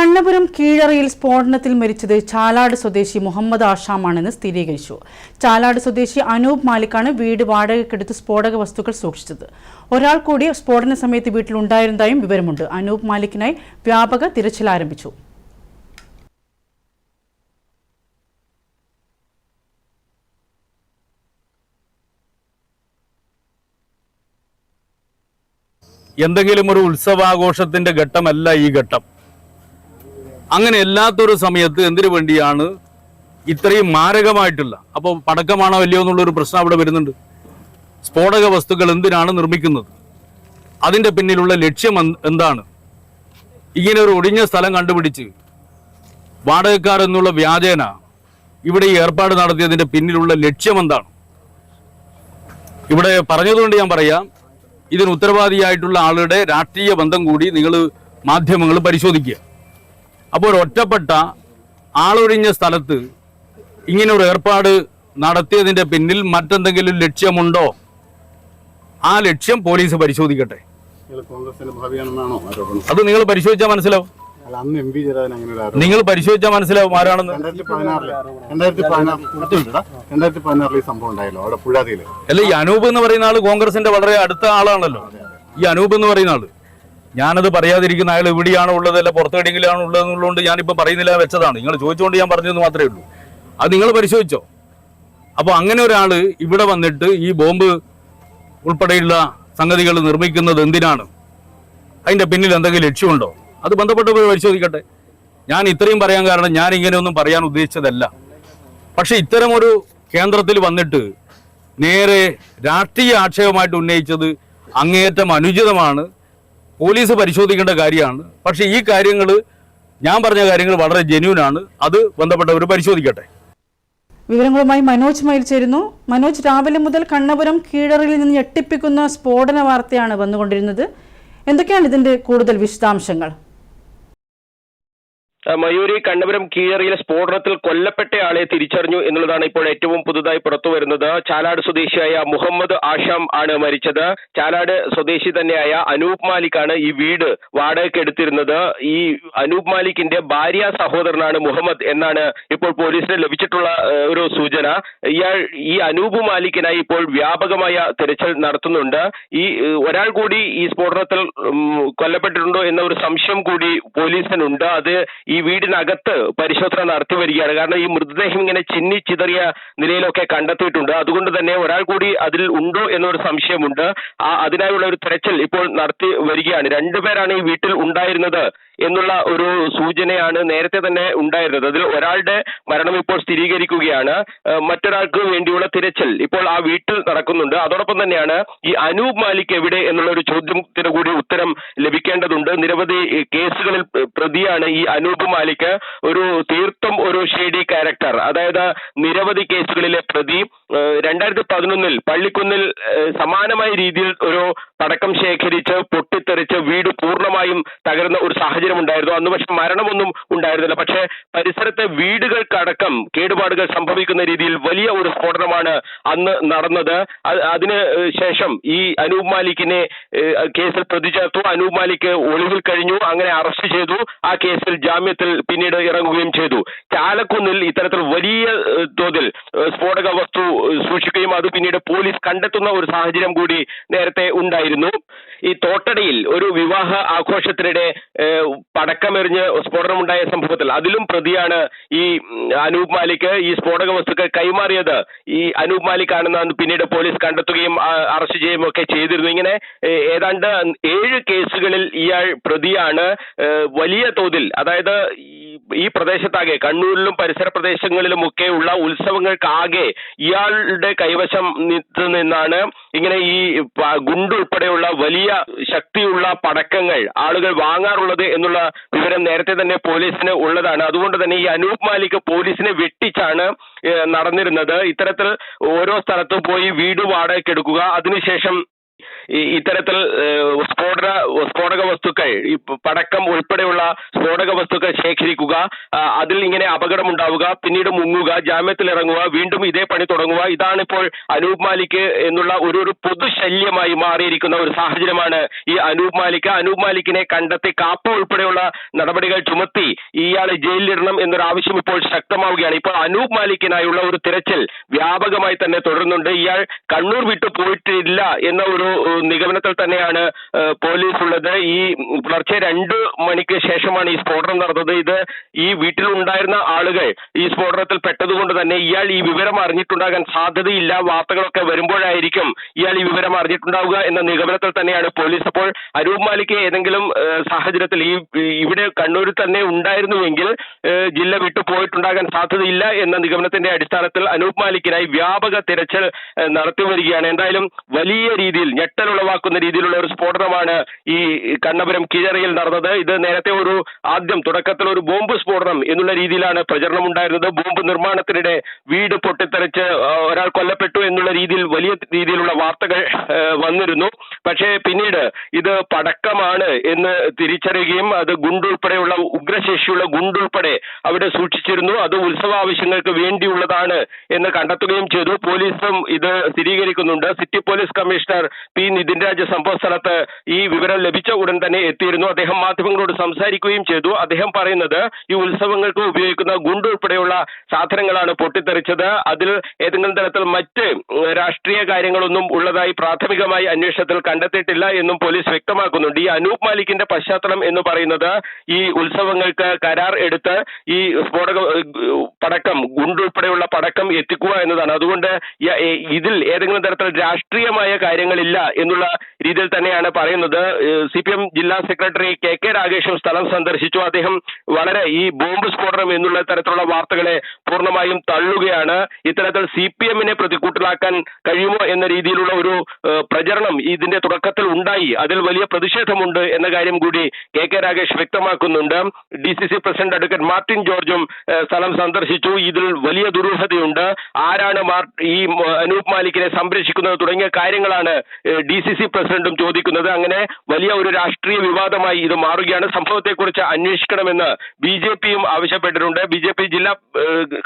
കണ്ണപുരം കീഴറയിൽ സ്ഫോടനത്തിൽ മരിച്ചത് ചാലാട് സ്വദേശി മുഹമ്മദ് ആഷാമാണെന്ന് സ്ഥിരീകരിച്ചു. ചാലാട് സ്വദേശി അനൂപ് മാലിക്കാണ് വീട് വാടകയ്ക്കെടുത്ത് സ്ഫോടക വസ്തുക്കൾ സൂക്ഷിച്ചത്. ഒരാൾ കൂടി സ്ഫോടന സമയത്ത് വീട്ടിലുണ്ടായിരുന്നതായും വിവരമുണ്ട്. അനൂപ് മാലിക്കിനായി വ്യാപക തിരച്ചിൽ ആരംഭിച്ചു. എന്തെങ്കിലും ഒരു ഉത്സവാഘോഷത്തിന്റെ ഘട്ടമല്ല ഈ ഘട്ടം. അങ്ങനെ അല്ലാത്തൊരു സമയത്ത് എന്തിനു വേണ്ടിയാണ് ഇത്രയും മാരകമായിട്ടുള്ള അപ്പോൾ പടക്കമാണോ അല്ലയോ എന്നുള്ളൊരു പ്രശ്നം അവിടെ വരുന്നുണ്ട്. സ്ഫോടക വസ്തുക്കൾ എന്തിനാണ് നിർമ്മിക്കുന്നത്? അതിന്റെ പിന്നിലുള്ള ലക്ഷ്യം എന്താണ്? ഇങ്ങനെ ഒരു ഒടിഞ്ഞ സ്ഥലം കണ്ടുപിടിച്ച് വാടകക്കാർ എന്നുള്ള വ്യാജേന ഇവിടെ ഈ ഏർപ്പാട് നടത്തിയതിന്റെ പിന്നിലുള്ള ലക്ഷ്യം എന്താണ്? ഇവിടെ പറഞ്ഞതുകൊണ്ട് ഞാൻ പറയാം ഇതിന് ഉത്തരവാദിയായിട്ടുള്ള ആളുടെ രാഷ്ട്രീയ ബന്ധം കൂടി നിങ്ങൾ മാധ്യമങ്ങൾ പരിശോധിക്കുക. അപ്പോൾ ഒരു ഒറ്റപ്പെട്ട ആളൊഴിഞ്ഞ സ്ഥലത്ത് ഇങ്ങനെ ഒരു ഏർപ്പാട് നടത്തിയതിന്റെ പിന്നിൽ മറ്റെന്തെങ്കിലും ലക്ഷ്യമുണ്ടോ? ആ ലക്ഷ്യം പോലീസ് പരിശോധിക്കട്ടെ. അത് നിങ്ങൾ പരിശോധിച്ചാൽ മനസ്സിലാവും. നിങ്ങൾ പരിശോധിച്ചാൽ മനസ്സിലാവും ആരാണെന്ന്. അല്ല ഈ അനൂപ് എന്ന് പറയുന്ന ആൾ കോൺഗ്രസിന്റെ വളരെ അടുത്ത ആളാണല്ലോ. ഈ അനൂപ് എന്ന് പറയുന്ന ആൾ. ഞാനത് പറയാതിരിക്കുന്ന അയാൾ എവിടെയാണോ ഉള്ളത് അല്ല പുറത്തെവിടെയെങ്കിലാണോ ഉള്ളതെന്നുള്ളതുകൊണ്ട് ഞാനിപ്പോൾ പറയുന്നില്ല വെച്ചതാണ്. നിങ്ങൾ ചോദിച്ചുകൊണ്ട് ഞാൻ പറഞ്ഞതെന്ന് മാത്രമേ ഉള്ളൂ. അത് നിങ്ങൾ പരിശോധിച്ചോ. അപ്പോൾ അങ്ങനെ ഒരാൾ ഇവിടെ വന്നിട്ട് ഈ ബോംബ് ഉൾപ്പെടെയുള്ള സംഗതികൾ നിർമ്മിക്കുന്നത് എന്തിനാണ്? അതിന്റെ പിന്നിൽ എന്തെങ്കിലും ലക്ഷ്യമുണ്ടോ? അത് ബന്ധപ്പെട്ടവർ പരിശോധിക്കട്ടെ. ഞാൻ ഇത്രയും പറയാൻ കാരണം ഞാൻ ഇങ്ങനെയൊന്നും പറയാൻ ഉദ്ദേശിച്ചതല്ല. പക്ഷെ ഇത്തരമൊരു കേന്ദ്രത്തിൽ വന്നിട്ട് നേരെ രാഷ്ട്രീയ ആക്ഷേപമായിട്ട് ഉന്നയിച്ചത് അങ്ങേയറ്റം അനുചിതമാണ്. പോലീസ് പരിശോധിക്കേണ്ട കാര്യമാണ്. പക്ഷെ ഈ കാര്യങ്ങൾ ഞാൻ പറഞ്ഞ കാര്യങ്ങൾ വളരെ ജെന്യൂനാണ് അത് ബന്ധപ്പെട്ടവർ പരിശോധിക്കട്ടെ. വിവരങ്ങളുമായി മനോജ് മയിൽ ചേരുന്നു. മനോജ് രാവിലെ മുതൽ കണ്ണപുരം കീഴറയിൽ നിന്ന് ഞെട്ടിപ്പിക്കുന്ന സ്ഫോടന വാർത്തയാണ് വന്നുകൊണ്ടിരുന്നത്. എന്തൊക്കെയാണ് ഇതിന്റെ കൂടുതൽ വിശദാംശങ്ങൾ? മയൂരി കണ്ണപുരം കീഴറിയിലെ സ്ഫോടനത്തിൽ കൊല്ലപ്പെട്ടയാളെ തിരിച്ചറിഞ്ഞു എന്നുള്ളതാണ് ഇപ്പോൾ ഏറ്റവും പുതുതായി പുറത്തു വരുന്നത്. ചാലാട് സ്വദേശിയായ മുഹമ്മദ് ആഷാം ആണ് മരിച്ചത്. ചാലാട് സ്വദേശി തന്നെയായ അനൂപ് മാലിക്കാണ് ഈ വീട് വാടകയ്ക്ക് എടുത്തിരുന്നത്. ഈ അനൂപ് മാലിക്കിന്റെ ഭാര്യ സഹോദരനാണ് മുഹമ്മദ് എന്നാണ് ഇപ്പോൾ പോലീസിന് ലഭിച്ചിട്ടുള്ള ഒരു സൂചന. ഇയാൾ ഈ അനൂപ് മാലിക്കിനായി ഇപ്പോൾ വ്യാപകമായ തിരച്ചിൽ നടത്തുന്നുണ്ട്. ഈ ഒരാൾ കൂടി ഈ സ്ഫോടനത്തിൽ കൊല്ലപ്പെട്ടിട്ടുണ്ടോ എന്ന ഒരു സംശയം കൂടി പോലീസിനുണ്ട്. അത് ഈ വീടിനകത്ത് പരിശോധന നടത്തി വരികയാണ്. കാരണം ഈ മൃതദേഹം ഇങ്ങനെ ചിന്നി ചിതറിയ നിലയിലൊക്കെ കണ്ടെത്തിയിട്ടുണ്ട്. അതുകൊണ്ട് തന്നെ ഒരാൾ കൂടി അതിൽ ഉണ്ടോ എന്നൊരു സംശയമുണ്ട്. ആ അതിനായുള്ള ഒരു തെരച്ചിൽ ഇപ്പോൾ നടത്തി വരികയാണ്. രണ്ടുപേരാണ് ഈ വീട്ടിൽ ഉണ്ടായിരുന്നത്. എന്നുള്ള ഒരു സൂചനയാണ് നേരത്തെ തന്നെ ഉണ്ടായിരുന്നത്. അതിൽ ഒരാളുടെ മരണം ഇപ്പോൾ സ്ഥിരീകരിക്കുകയാണ്. മറ്റൊരാൾക്ക് വേണ്ടിയുള്ള തിരച്ചിൽ ഇപ്പോൾ ആ വീട്ടിൽ നടക്കുന്നുണ്ട്. അതോടൊപ്പം തന്നെയാണ് ഈ അനൂപ് മാലിക് എവിടെ എന്നുള്ള ഒരു ചോദ്യത്തിന് കൂടി ഉത്തരം ലഭിക്കേണ്ടതുണ്ട്. നിരവധി കേസുകളിൽ പ്രതിയാണ് ഈ അനൂപ് മാലിക്. ഒരു തീർത്തും ഒരു ഷേഡി ക്യാരക്ടർ. അതായത് നിരവധി കേസുകളിലെ പ്രതി രണ്ടായിരത്തി പതിനൊന്നിൽ പള്ളിക്കുന്നിൽ സമാനമായ രീതിയിൽ ഒരു പടക്കം ശേഖരിച്ച് പൊട്ടിത്തെറിച്ച് വീട് പൂർണമായും തകർന്ന ഒരു സാഹചര്യം ഉണ്ടായിരുന്നു അന്ന് പക്ഷെ മരണമൊന്നും ഉണ്ടായിരുന്നില്ല. പക്ഷേ പരിസരത്തെ വീടുകൾക്കടക്കം കേടുപാടുകൾ സംഭവിക്കുന്ന രീതിയിൽ വലിയ ഒരു സ്ഫോടനമാണ് അന്ന് നടന്നത്. അത് അതിന് ശേഷം ഈ അനൂപ് മാലിക്കിനെ കേസിൽ പ്രതി ചേർത്തു അനൂപ് മാലിക് ഒളിവിൽ കഴിഞ്ഞു. അങ്ങനെ അറസ്റ്റ് ചെയ്തു. ആ കേസിൽ ജാമ്യത്തിൽ പിന്നീട് ഇറങ്ങുകയും ചെയ്തു. ചാലക്കുന്നിൽ ഇത്തരത്തിൽ വലിയ തോതിൽ സ്ഫോടക വസ്തു സൂക്ഷിക്കുകയും അത് പിന്നീട് പോലീസ് കണ്ടെത്തുന്ന ഒരു സാഹചര്യം കൂടി നേരത്തെ ഉണ്ടായിരുന്നു. ഈ തോട്ടടയിൽ ഒരു വിവാഹ ആഘോഷത്തിനിടെ പടക്കമെറിഞ്ഞ് സ്ഫോടനമുണ്ടായ സംഭവത്തിൽ. അതിലും പ്രതിയാണ് ഈ അനൂപ് മാലിക്. ഈ സ്ഫോടക വസ്തുക്കൾ കൈമാറിയത് ഈ അനൂപ് മാലിക് ആണെന്ന് പിന്നീട് പോലീസ് കണ്ടെത്തുകയും അറസ്റ്റ് ചെയ്യുകയും ഒക്കെ ചെയ്തിരുന്നു. ഇങ്ങനെ ഏതാണ്ട് ഏഴ് കേസുകളിൽ ഇയാൾ പ്രതിയാണ്. വലിയ തോതിൽ അതായത് ഈ പ്രദേശത്താകെ കണ്ണൂരിലും പരിസര പ്രദേശങ്ങളിലും ഒക്കെ ഉള്ള ഉത്സവങ്ങൾക്കാകെ ഇയാളുടെ കൈവശം നിന്നാണ് ഇങ്ങനെ ഈ ഗുണ്ടുൾപ്പെടെയുള്ള വലിയ ശക്തിയുള്ള പടക്കങ്ങൾ ആളുകൾ വാങ്ങാറുള്ളത് എന്നുള്ള വിവരം നേരത്തെ തന്നെ പോലീസിന് ഉള്ളതാണ്. അതുകൊണ്ട് തന്നെ ഈ അനൂപ് മാലിക് പോലീസിനെ വെട്ടിച്ചാണ് നടന്നിരുന്നത്. ഇത്തരത്തിൽ ഓരോ സ്ഥലത്തും പോയി വീട് വാടകയ്ക്ക് എടുക്കുക അതിനുശേഷം ഈ ഇത്തരത്തിൽ സ്ഫോടന സ്ഫോടക വസ്തുക്കൾ ഈ പടക്കം ഉൾപ്പെടെയുള്ള സ്ഫോടക വസ്തുക്കൾ ശേഖരിക്കുക അതിൽ ഇങ്ങനെ അപകടം ഉണ്ടാവുക പിന്നീട് മുങ്ങുക ജാമ്യത്തിൽ ഇറങ്ങുക വീണ്ടും ഇതേ പണി തുടങ്ങുക ഇതാണ് ഇപ്പോൾ അനൂപ് മാലിക് എന്നുള്ള ഒരു ഒരു പൊതുശല്യമായി മാറിയിരിക്കുന്ന ഒരു സാഹചര്യമാണ് ഈ അനൂപ് മാലിക്. അനൂപ് മാലിക്കിനെ കണ്ടെത്തി കാപ്പ ഉൾപ്പെടെയുള്ള നടപടികൾ ചുമത്തി ഇയാളെ ജയിലിലിടണം എന്നൊരു ആവശ്യം ഇപ്പോൾ ശക്തമാവുകയാണ്. ഇപ്പോൾ അനൂപ് മാലിക്കിനായുള്ള ഒരു തിരച്ചിൽ വ്യാപകമായി തന്നെ തുടരുന്നുണ്ട്. ഇയാൾ കണ്ണൂർ വിട്ടു പോയിട്ടില്ല എന്ന ഒരു നിഗമനത്തിൽ തന്നെയാണ് പോലീസ് ഉള്ളത് ഈ പുലർച്ചെ രണ്ട് മണിക്ക് ശേഷമാണ് ഈ സ്ഫോടനം നടന്നത്. ഇത് ഈ വീട്ടിലുണ്ടായിരുന്ന ആളുകൾ ഈ സ്ഫോടനത്തിൽ പെട്ടതുകൊണ്ട് തന്നെ ഇയാൾ ഈ വിവരം അറിഞ്ഞിട്ടുണ്ടാകാൻ സാധ്യതയില്ല. വാർത്തകളൊക്കെ വരുമ്പോഴായിരിക്കും ഇയാൾ ഈ വിവരം അറിഞ്ഞിട്ടുണ്ടാവുക എന്ന നിഗമനത്തിൽ തന്നെയാണ് പോലീസ്. അപ്പോൾ അരൂപ് മാലിക്ക് ഏതെങ്കിലും സാഹചര്യത്തിൽ ഈ ഇവിടെ കണ്ണൂരിൽ തന്നെ ഉണ്ടായിരുന്നുവെങ്കിൽ ജില്ല വിട്ടു പോയിട്ടുണ്ടാകാൻ സാധ്യതയില്ല എന്ന നിഗമനത്തിന്റെ അടിസ്ഥാനത്തിൽ അനൂപ് മാലിക്കിനായി വ്യാപക തിരച്ചിൽ നടത്തി വരികയാണ് എന്തായാലും വലിയ രീതിയിൽ ഞെട്ടലുളവാക്കുന്ന രീതിയിലുള്ള ഒരു സ്ഫോടനമാണ് ഈ കണ്ണപുരം കീഴറയിൽ നടന്നത്. ഇത് നേരത്തെ ഒരു ആദ്യം തുടക്കത്തിൽ ഒരു ബോംബ് സ്ഫോടനം എന്നുള്ള രീതിയിലാണ് പ്രചരണം ഉണ്ടായിരുന്നത്. ബോംബ് നിർമ്മാണത്തിനിടെ വീട് പൊട്ടിത്തെറിച്ച് ഒരാൾ കൊല്ലപ്പെട്ടു എന്നുള്ള രീതിയിൽ വലിയ രീതിയിലുള്ള വാർത്തകൾ വന്നിരുന്നു. പക്ഷേ പിന്നീട് ഇത് പടക്കമാണ് എന്ന് തിരിച്ചറിയുകയും അത് ഗുണ്ടുൾപ്പെടെയുള്ള ഉഗ്രശേഷിയുള്ള ഗുണ്ടുൾപ്പെടെ അവിടെ സൂക്ഷിച്ചിരുന്നു. അത് ഉത്സവ ആവശ്യങ്ങൾക്ക് വേണ്ടിയുള്ളതാണ് എന്ന് കണ്ടെത്തുകയും ചെയ്തു. പോലീസും ഇത് സ്ഥിരീകരിക്കുന്നുണ്ട്. City police commissioner P Nitin Raj സംഭവ സ്ഥലത്ത് ഈ വിവരം ലഭിച്ച ഉടൻ തന്നെ എത്തിയിരുന്നു. അദ്ദേഹം മാധ്യമങ്ങളോട് സംസാരിക്കുകയും ചെയ്തു. അദ്ദേഹം പറയുന്നത് ഈ ഉത്സവങ്ങൾക്ക് ഉപയോഗിക്കുന്ന ഗുണ്ട് ഉൾപ്പെടെയുള്ള സാധനങ്ങളാണ് പൊട്ടിത്തെറിച്ചത്. അതിൽ ഏതെങ്കിലും തരത്തിൽ മറ്റ് രാഷ്ട്രീയ കാര്യങ്ങളൊന്നും ഉള്ളതായി പ്രാഥമികമായി അന്വേഷണത്തിൽ കണ്ടെത്തിയിട്ടില്ല എന്നും പോലീസ് വ്യക്തമാക്കുന്നുണ്ട്. ഈ അനൂപ് മാലിക്കിന്റെ പശ്ചാത്തലം എന്ന് പറയുന്നത് ഈ ഉത്സവങ്ങൾക്ക് കരാർ എടുത്ത് ഈ സ്ഫോടക പടക്കം ഗുണ്ടുൾപ്പെടെയുള്ള പടക്കം എത്തിക്കുക എന്നതാണ്. അതുകൊണ്ട് ഇതിൽ ഏതെങ്കിലും തരത്തിൽ രാഷ്ട്രീയമായ കാര്യങ്ങളില്ല എന്നുള്ള രീതിയിൽ തന്നെയാണ് പറയുന്നത്. സി പി എം ജില്ലാ സെക്രട്ടറി കെ കെ രാഗേഷും സ്ഥലം സന്ദർശിച്ചു. അദ്ദേഹം വളരെ ഈ ബോംബ് സ്ഫോടനം എന്നുള്ള തരത്തിലുള്ള വാർത്തകളെ പൂർണമായും തള്ളുകയാണ്. ഇത്തരത്തിൽ സി പി എമ്മിനെ പ്രതിക്കൂട്ടിലാക്കാൻ കഴിയുമോ എന്ന രീതിയിലുള്ള ഒരു പ്രചരണം ഇതിന്റെ തുടക്കത്തിൽ ഉണ്ടായി. അതിൽ വലിയ പ്രതിഷേധമുണ്ട് എന്ന കാര്യം കൂടി കെ കെ രാഗേഷ് വ്യക്തമാക്കുന്നുണ്ട്. D C C president advocate Martin ജോർജും സ്ഥലം സന്ദർശിച്ചു. ഇതിൽ വലിയ ദുരൂഹതയുണ്ട്. ആരാണ് ഈ അനൂപ് മാലിക്കിനെ സംരക്ഷിക്കുന്നത് തുടങ്ങിയ കാര്യങ്ങളാണ് ഡി സി സി പ്രസിഡന്റും ചോദിക്കുന്നത് അങ്ങനെ വലിയ ഒരു രാഷ്ട്രീയ വിവാദമായി ഇത് മാറുകയാണ്. സംഭവത്തെക്കുറിച്ച് അന്വേഷിക്കണമെന്ന് ബി ജെ പിയും ആവശ്യപ്പെട്ടിട്ടുണ്ട്. ബി ജെ പി ജില്ലാ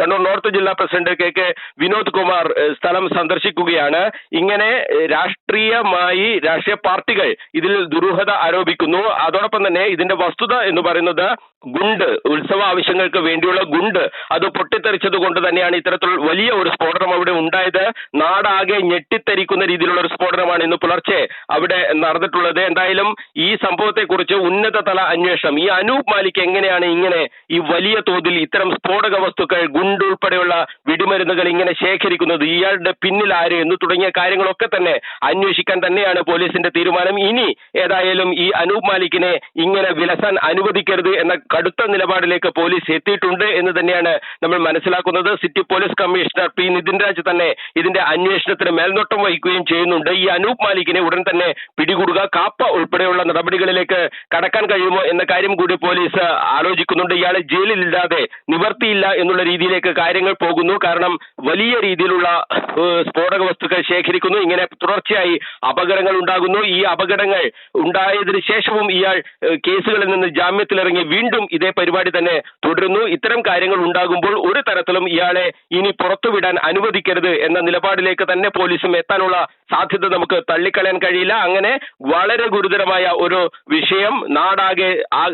കണ്ണൂർ നോർത്ത് ജില്ലാ president K K Vinod Kumar സ്ഥലം സന്ദർശിക്കുകയാണ്. ഇങ്ങനെ രാഷ്ട്രീയമായി രാഷ്ട്രീയ പാർട്ടികൾ ഇതിൽ ദുരൂഹത ആരോപിക്കുന്നു. അതോടൊപ്പം തന്നെ ഇതിന്റെ വസ്തുത എന്ന് പറയുന്നത് ഗുണ്ട് ഉത്സവ ആവശ്യങ്ങൾക്ക് വേണ്ടിയുള്ള ഗുണ്ട്. അത് പൊട്ടിത്തെറിച്ചത് കൊണ്ട് തന്നെയാണ് ഇത്തരത്തിൽ വലിയ ഒരു സ്ഫോടനം അവിടെ ഉണ്ടായത്. നാടാകെ ഞെട്ടിത്തെരിക്കുന്ന രീതിയിലുള്ള ഒരു സ്ഫോടനമാണ് ഇന്ന് പുലർച്ചെ അവിടെ നടന്നിട്ടുള്ളത്. എന്തായാലും ഈ സംഭവത്തെക്കുറിച്ച് ഉന്നതതല അന്വേഷണം ഈ അനൂപ് മാലിക് എങ്ങനെയാണ് ഇങ്ങനെ ഈ വലിയ തോതിൽ ഇത്തരം സ്ഫോടക വസ്തുക്കൾ ഗുണ്ടുൾപ്പെടെയുള്ള വെടിമരുന്നുകൾ ഇങ്ങനെ ശേഖരിക്കുന്നത് ഇയാളുടെ പിന്നിൽ ആര് എന്ന് തുടങ്ങിയ കാര്യങ്ങളൊക്കെ തന്നെ അന്വേഷിക്കാൻ തന്നെയാണ് പോലീസിന്റെ തീരുമാനം. ഇനി ഏതായാലും ഈ അനൂപ് മാലിക്കിനെ ഇങ്ങനെ വിലസാൻ അനുവദിക്കരുത് എന്ന കടുത്ത നിലപാടിലേക്ക് പോലീസ് എത്തിയിട്ടുണ്ട് എന്ന് തന്നെയാണ് നമ്മൾ മനസ്സിലാക്കുന്നത്. City police commissioner P Nitin Raj തന്നെ ഇതിന്റെ അന്വേഷണത്തിന് മേൽനോട്ടം വഹിക്കുകയും ചെയ്യുന്നുണ്ട്. ഈ മാലിക്കിനെ ഉടൻ തന്നെ പിടികൂടുക. കാപ്പ ഉൾപ്പെടെയുള്ള നടപടികളിലേക്ക് കടക്കാൻ കഴിയുമോ എന്ന കാര്യം കൂടി പോലീസ് ആലോചിക്കുന്നുണ്ട്. ഇയാളെ ജയിലിലില്ലാതെ നിവർത്തിയില്ല എന്നുള്ള രീതിയിലേക്ക് കാര്യങ്ങൾ പോകുന്നു. കാരണം വലിയ രീതിയിലുള്ള സ്ഫോടക വസ്തുക്കൾ ശേഖരിക്കുന്നു. ഇങ്ങനെ തുടർച്ചയായി അപകടങ്ങൾ ഉണ്ടാകുന്നു. ഈ അപകടങ്ങൾ ഉണ്ടായതിനു ശേഷവും ഇയാൾ കേസുകളിൽ നിന്ന് ജാമ്യത്തിലിറങ്ങി വീണ്ടും ഇതേ പരിപാടി തന്നെ തുടരുന്നു. ഇത്തരം കാര്യങ്ങൾ ഉണ്ടാകുമ്പോൾ ഒരു തരത്തിലും ഇയാളെ ഇനി പുറത്തുവിടാൻ അനുവദിക്കരുത് എന്ന നിലപാടിലേക്ക് തന്നെ പോലീസും എത്താനുള്ള സാധ്യത നമുക്ക് തള്ളിക്കളയാൻ കഴിയില്ല. അങ്ങനെ വളരെ ഗുരുതരമായ ഒരു വിഷയം നാടാകെ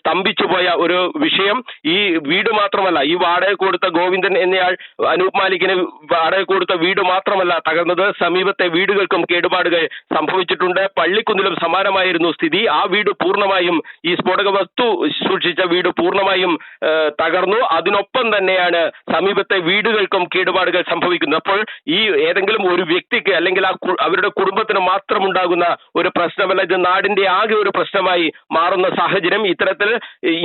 സ്തംഭിച്ചു പോയ ഒരു വിഷയം. ഈ വീട് മാത്രമല്ല ഈ വാടക കൊടുത്ത ഗോവിന്ദൻ എന്നയാൾ അനൂപ് മാലിക്കിന് വാടക കൊടുത്ത വീട് മാത്രമല്ല തകർന്നത്. സമീപത്തെ വീടുകൾക്കും കേടുപാടുകൾ സംഭവിച്ചിട്ടുണ്ട്. പള്ളിക്കുന്നിലും സമാനമായിരുന്നു സ്ഥിതി. ആ വീട് പൂർണമായും ഈ സ്ഫോടക വസ്തു സൂക്ഷിച്ച വീട് പൂർണമായും തകർന്നു. അതിനൊപ്പം തന്നെയാണ് സമീപത്തെ വീടുകൾക്കും കേടുപാടുകൾ സംഭവിക്കുന്നത്. അപ്പോൾ ഈ ഏതെങ്കിലും ഒരു വ്യക്തിക്ക് അല്ലെങ്കിൽ ആ അവരുടെ കുടുംബത്തിന് മാത്രം ഉണ്ടാകുന്ന ഒരു പ്രശ്നമല്ല. ഇത് നാടിന്റെ ആകെ ഒരു പ്രശ്നമായി മാറുന്ന സാഹചര്യം. ഇത്തരത്തിൽ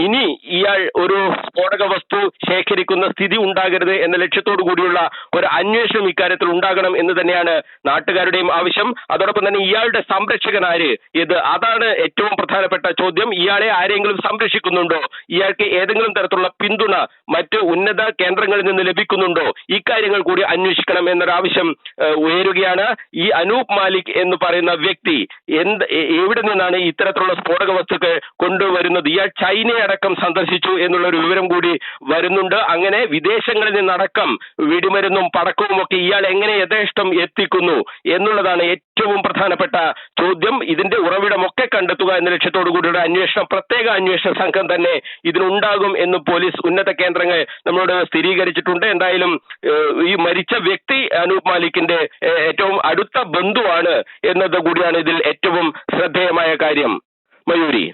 ഇനി ഇയാൾ ഒരു സ്ഫോടക വസ്തു ശേഖരിക്കുന്ന സ്ഥിതി ഉണ്ടാകരുത് എന്ന ലക്ഷ്യത്തോടു കൂടിയുള്ള ഒരു അന്വേഷണം ഇക്കാര്യത്തിൽ ഉണ്ടാകണം എന്ന് തന്നെയാണ് നാട്ടുകാരുടെയും ആവശ്യം. അതോടൊപ്പം തന്നെ ഇയാളുടെ സംരക്ഷകനാര് ഇത് അതാണ് ഏറ്റവും പ്രധാനപ്പെട്ട ചോദ്യം. ഇയാളെ ആരെങ്കിലും സംരക്ഷിക്കുന്നുണ്ടോ? ഇയാൾക്ക് ഏതെങ്കിലും തരത്തിലുള്ള പിന്തുണ മറ്റ് ഉന്നത കേന്ദ്രങ്ങളിൽ നിന്ന് ലഭിക്കുന്നുണ്ടോ? ഇക്കാര്യങ്ങൾ കൂടി അന്വേഷിക്കണം എന്നൊരാവശ്യം ഉയരുകയാണ്. ഈ അനൂപ് മാലിക് എന്ന് എന്ന് പറയുന്ന വ്യക്തി എന്ത് എവിടെ നിന്നാണ് ഇത്തരത്തിലുള്ള സ്ഫോടക വസ്തുക്കൾ കൊണ്ടുവരുന്നത്? ഇയാൾ ചൈനയെ അടക്കം സന്ദർശിച്ചു എന്നുള്ള ഒരു വിവരം കൂടി വരുന്നുണ്ട്. അങ്ങനെ വിദേശങ്ങളിൽ നിന്നടക്കം വെടിമരുന്നും പടക്കവും ഒക്കെ ഇയാൾ എങ്ങനെ യഥേഷ്ടം എത്തിക്കുന്നു എന്നുള്ളതാണ് ഏറ്റവും പ്രധാനപ്പെട്ട ചോദ്യം ഇതിന്റെ ഉറവിടമൊക്കെ കണ്ടെത്തുക എന്ന ലക്ഷ്യത്തോടു കൂടിയുള്ള അന്വേഷണം പ്രത്യേക അന്വേഷണ സംഘം തന്നെ ഇതിനുണ്ടാകും എന്ന് പോലീസ് ഉന്നത കേന്ദ്രങ്ങൾ നമ്മളോട് സ്ഥിരീകരിച്ചിട്ടുണ്ട്. എന്തായാലും ഈ മരിച്ച വ്യക്തി അനൂപ് മാലിക്കിന്റെ ഏറ്റവും അടുത്ത ബന്ധുവാണ് എന്നത് കൂടിയാണ് ഇതിൽ ഏറ്റവും ശ്രദ്ധേയമായ കാര്യം. മയൂരി.